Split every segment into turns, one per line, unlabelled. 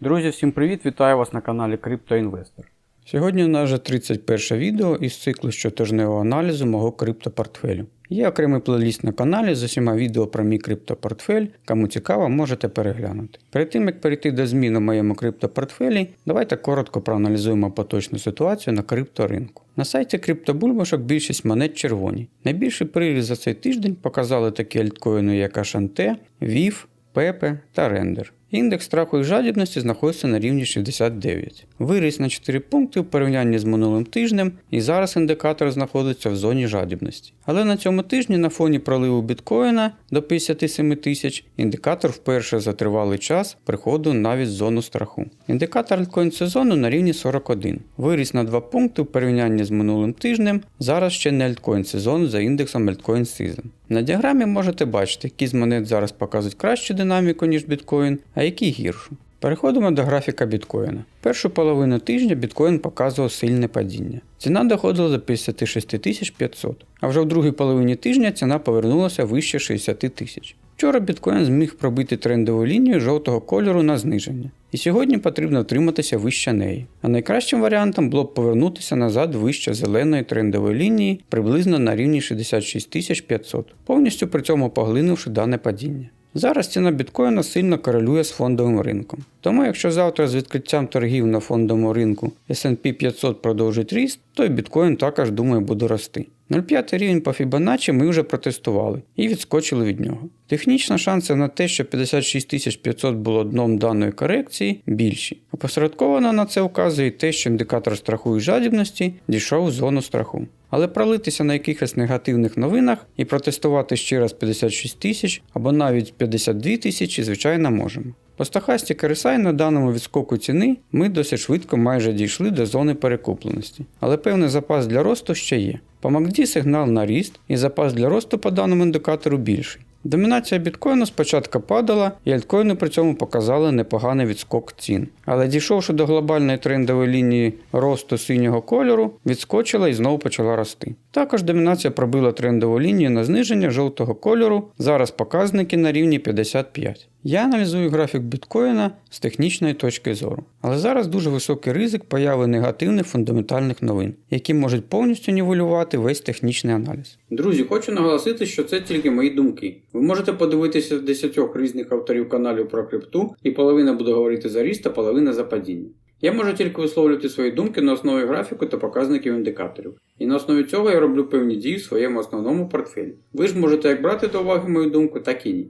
Друзі, всім привіт! Вітаю вас на каналі CryptoInvestor. Сьогодні у нас вже 31 відео із циклу щотижневого аналізу мого криптопортфелю. Є окремий плейліст на каналі з усіма відео про мій криптопортфель. Кому цікаво, можете переглянути. Перед тим як перейти до змін у моєму криптопортфелі, давайте коротко проаналізуємо поточну ситуацію на крипторинку. На сайті криптобульбашок більшість монет червоні. Найбільший приріст за цей тиждень показали такі альткоїни, як Ашанте, VIF, Пепе та Рендер. Індекс страху і жадібності знаходиться на рівні 69. Виріс на 4 пункти в порівнянні з минулим тижнем, і зараз індикатор знаходиться в зоні жадібності. Але на цьому тижні на фоні проливу біткоїна до 57 тисяч індикатор вперше за тривалий час приходив навіть в зону страху. Індикатор альткоін сезону на рівні 41. Виріс на 2 пункти в порівнянні з минулим тижнем. Зараз ще не альткоін сезон за індексом Altcoin Season. На діаграмі можете бачити, які з монет зараз показують кращу динаміку, ніж біткоін, а які гіршу. Переходимо до графіка біткоїна. Першу половину тижня біткоін показував сильне падіння. Ціна доходила до 56 500, а вже в другій половині тижня ціна повернулася вище 60 тисяч. Вчора біткоін зміг пробити трендову лінію жовтого кольору на зниження, і сьогодні потрібно втриматися вище неї. А найкращим варіантом було б повернутися назад вище зеленої трендової лінії приблизно на рівні 66 500, повністю при цьому поглинувши дане падіння. Зараз ціна біткоїна сильно корелює з фондовим ринком. Тому якщо завтра з відкриттям торгів на фондовому ринку S&P 500 продовжить ріст, то й біткоін також думаю буде рости. 0,5 рівень по Fibonacci ми вже протестували і відскочили від нього. Технічно шанси на те, що 56 500 було дном даної корекції, більші. Опосередковано на це вказує те, що індикатор страху і жадібності дійшов в зону страху. Але пролитися на якихось негативних новинах і протестувати ще раз 56 тисяч або навіть 52 тисячі, звичайно, можемо. По стахастик RSI на даному відскоку ціни ми досить швидко майже дійшли до зони перекупленості, але певний запас для росту ще є. По MACD сигнал на ріст і запас для росту по даному індикатору більший. Домінація біткоїну спочатку падала, і альткоїни при цьому показали непоганий відскок цін. Але дійшовши до глобальної трендової лінії росту синього кольору, відскочила і знову почала рости. Також домінація пробила трендову лінію на зниження жовтого кольору, зараз показники на рівні 55. Я аналізую графік біткоїна з технічної точки зору. Але зараз дуже високий ризик появи негативних фундаментальних новин, які можуть повністю нівелювати весь технічний аналіз. Друзі, хочу наголосити, що це тільки мої думки. Ви можете подивитися 10 різних авторів каналів про крипту, і половина буде говорити за ріст, а половина за падіння. Я можу тільки висловлювати свої думки на основі графіку та показників індикаторів. І на основі цього я роблю певні дії в своєму основному портфелі. Ви ж можете як брати до уваги мою думку, так і ні.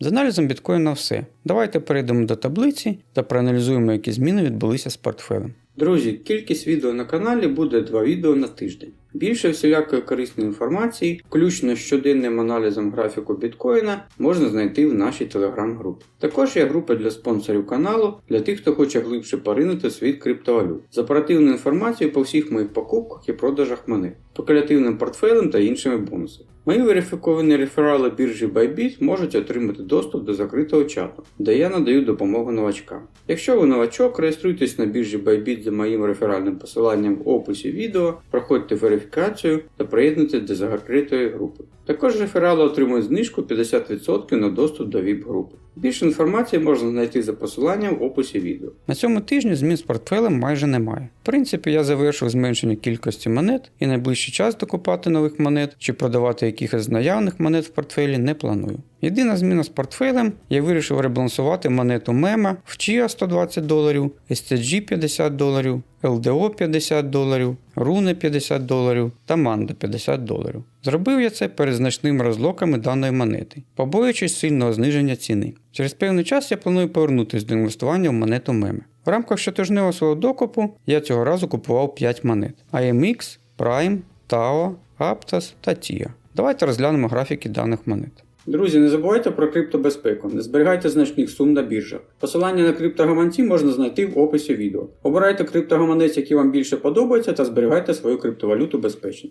З аналізом біткоїна все. Давайте перейдемо до таблиці та проаналізуємо, які зміни відбулися з портфелем. Друзі, кількість відео на каналі буде 2 відео на тиждень. Більше всілякої корисної інформації, включно з щоденним аналізом графіку біткоїна, можна знайти в нашій телеграм-групі. Також є група для спонсорів каналу для тих, хто хоче глибше поринути світ криптовалют з оперативною інформацією по всіх моїх покупках і продажах монет, спекулятивним портфелем та іншими бонусами. Мої верифіковані реферали біржі Bybit можуть отримати доступ до закритого чату, де я надаю допомогу новачкам. Якщо ви новачок, реєструйтесь на біржі Bybit за моїм реферальним посиланням в описі відео, проходьте верифікацію та приєднуйтесь до закритої групи. Також реферали отримують знижку 50% на доступ до VIP-групи. Більше інформації можна знайти за посиланням в описі відео. На цьому тижні змін з портфелем майже немає. В принципі, я завершив зменшення кількості монет і найближчий час докупати нових монет чи продавати якихось з наявних монет в портфелі не планую. Єдина зміна з портфелем, я вирішив ребалансувати монету мема в Chia 120 доларів, STG 50 доларів, LDO 50 доларів, Rune 50 доларів та Manda 50 доларів. Зробив я це перед значними розлоками даної монети, побоюючись сильного зниження ціни. Через певний час я планую повернутися до інвестування в монету меми. В рамках щотижневого свого докупу я цього разу купував 5 монет: AMX, Prime, TAO, Aptos та TIA. Давайте розглянемо графіки даних монет. Друзі, не забувайте про криптобезпеку, не зберігайте значних сум на біржах. Посилання на криптогаманці можна знайти в описі відео. Обирайте криптогаманець, який вам більше подобається, та зберігайте свою криптовалюту безпечно.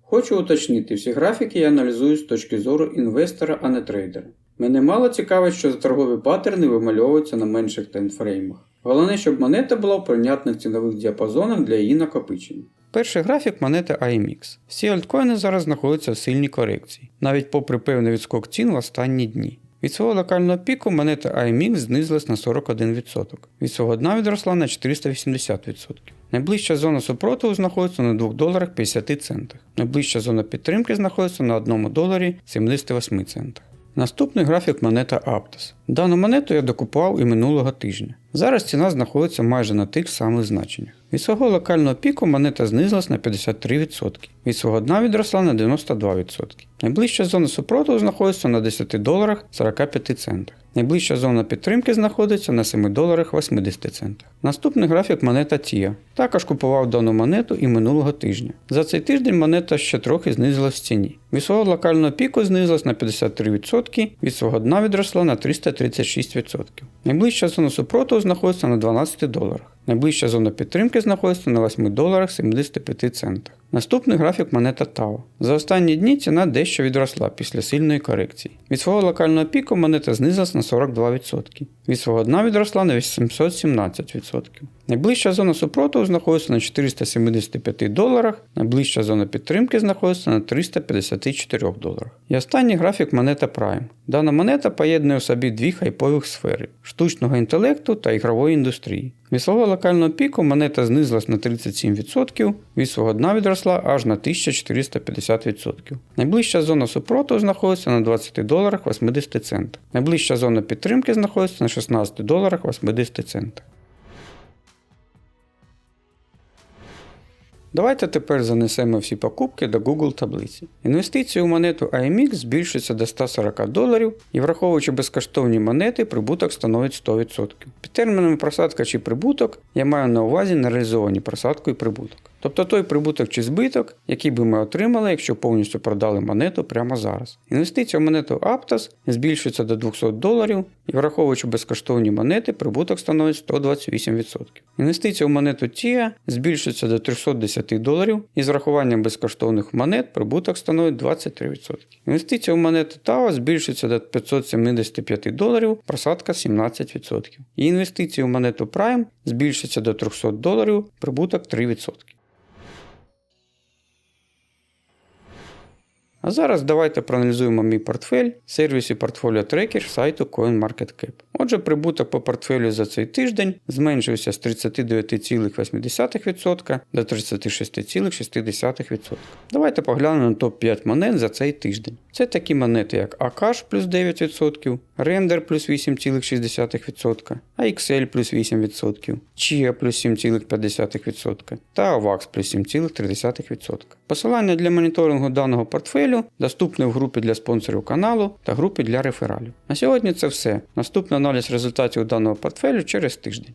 Хочу уточнити, всі графіки я аналізую з точки зору інвестора, а не трейдера. Мене мало цікавить, що торгові паттерни вимальовуються на менших таймфреймах. Головне, щоб монета була в прийнятних цінових діапазонах для її накопичення. Перший графік монети AMX. Всі альткоїни зараз знаходяться в сильній корекції, навіть попри певний відскок цін в останні дні. Від свого локального піку монета AMX знизилась на 41%. Від свого дна відросла на 480%. Найближча зона супротиву знаходиться на 2 доларах 50 центах. Найближча зона підтримки знаходиться на 1 доларі 78 центах. Наступний графік монета Aptos. Дану монету я докупував і минулого тижня. Зараз ціна знаходиться майже на тих самих значеннях. Від свого локального піку монета знизилась на 53%, від свого дна відросла на 92%. Найближча зона супротиву знаходиться на 10 доларах 45 центах. Найближча зона підтримки знаходиться на 7 доларах 80 центах. Наступний графік монета TIA. Також купував дану монету і минулого тижня. За цей тиждень монета ще трохи знизилась в ціні. Від свого локального піку знизилась на 53%, від свого дна відросла на 336%. Найближча зона супротиву знаходиться на 12 доларах. Найближча зона підтримки знаходиться на 8 доларах 75 центах. Наступний графік монета TAO. За останні дні ціна дещо відросла після сильної корекції. Від свого локального піку монета знизилась на 42%. Від свого дна відросла на 817%. Найближча зона супротиву знаходиться на 475 доларах, найближча зона підтримки знаходиться на 354 доларах. І останній графік монета Prime. Дана монета поєднує в собі дві хайпових сфери штучного інтелекту та ігрової індустрії. Від свого локального піку монета знизилась на 37%, від свого дна відросла аж на 1450%. Найближча зона супроту знаходиться на 20 доларах 80 центів. Найближча зона підтримки знаходиться на 16 доларах 80 центах. Давайте тепер занесемо всі покупки до Google таблиці. Інвестиції у монету IMX збільшуються до 140 доларів і враховуючи безкоштовні монети, прибуток становить 100%. Під термінами просадка чи прибуток я маю на увазі нереалізовані просадку і прибуток. Тобто той прибуток чи збиток, який би ми отримали, якщо повністю продали монету прямо зараз. Інвестиція в монету Aptos збільшується до 200 доларів і враховуючи безкоштовні монети, прибуток становить 128%. Інвестиція в монету TIA збільшується до 310 доларів і з врахуванням безкоштовних монет прибуток становить 23%. Інвестиція в монету TAO збільшується до 575 доларів, просадка 17%. І інвестиції в монету Prime збільшується до 300 доларів, прибуток 3%. А зараз давайте проаналізуємо мій портфель в сервісі портфоліо трекер сайту CoinMarketCap. Отже, прибуток по портфелю за цей тиждень зменшився з 39,8% до 36,6%. Давайте поглянемо на топ-5 монет за цей тиждень. Це такі монети, як Акаш плюс 9%, Render плюс 8,6%, AXL плюс 8%, Chia плюс 7,5% та AVAX плюс 7,3%. Посилання для моніторингу даного портфелю доступне в групі для спонсорів каналу та групі для рефералів. На сьогодні це все. Наступний аналіз результатів даного портфелю через тиждень.